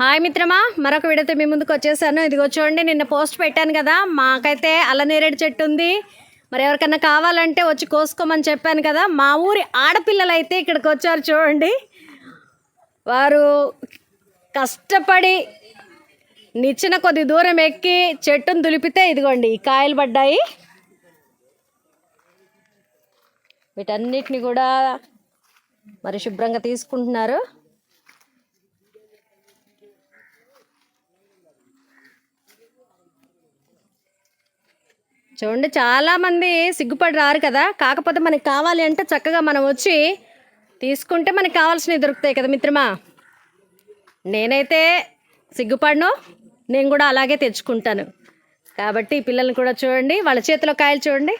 Hi మిత్రమా మరొక వీడియోతో మీ ముందుకు వచ్చేసాను. ఇదిగో చూడండి నిన్న పోస్ట్ పెట్టాను కదా మాకైతే అల్లనేరేడు చెట్టు ఉంది. మరి ఎవరికన్నా కావాలంటే వచ్చి కోసుకోమని చెప్పాను కదా మా ఊరి ఆడపిల్లలు అయితే ఇక్కడికి వచ్చారు చూడండి. వారు కష్టపడి నిచ్చిన కొద్ది దూరం ఎక్కి చెట్టును దులిపితే ఇదిగోండి ఈ కాయలు పడ్డాయి. వీటన్నిటిని కూడా మరి శుభ్రంగా తీసుకుంటున్నారు. చూడండి చాలామంది సిగ్గుపడి రారు కదా. కాకపోతే మనకి కావాలి అంటే చక్కగా మనం వచ్చి తీసుకుంటే మనకి కావాల్సినవి దొరుకుతాయి కదా మిత్రమా? నేనైతే సిగ్గుపడను నేను కూడా అలాగే తెచ్చుకుంటాను. కాబట్టి పిల్లల్ని కూడా చూడండి వాళ్ళ చేతిలో కాయలు చూడండి.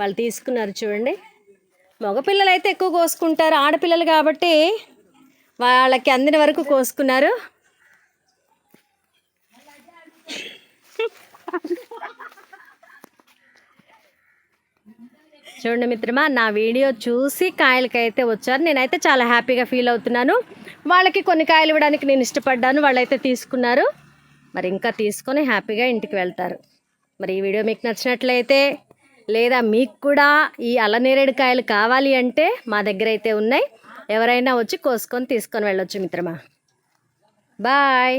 వాళ్ళు తీసుకున్నారు చూడండి. మగపిల్లలు అయితే ఎక్కువ కోసుకుంటారు ఆడపిల్లలు కాబట్టి వాళ్ళకి అందిన వరకు కోసుకున్నారు. చూడండి మిత్రమా నా వీడియో చూసి కాయలకైతే వచ్చారు. నేనైతే చాలా హ్యాపీగా ఫీల్ అవుతున్నాను. వాళ్ళకి కొన్ని కాయలు ఇవ్వడానికి నేను ఇష్టపడ్డాను. వాళ్ళైతే తీసుకున్నారు. మరి ఇంకా తీసుకొని హ్యాపీగా ఇంటికి వెళ్తారు. మరి ఈ వీడియో మీకు నచ్చినట్లయితే లేదా మీకు కూడా ఈ అల్లనేరేడు కాయలు కావాలి అంటే మా దగ్గర అయితే ఉన్నాయి. ఎవరైనా వచ్చి కోసుకొని తీసుకొని వెళ్ళొచ్చు మిత్రమా. బాయ్.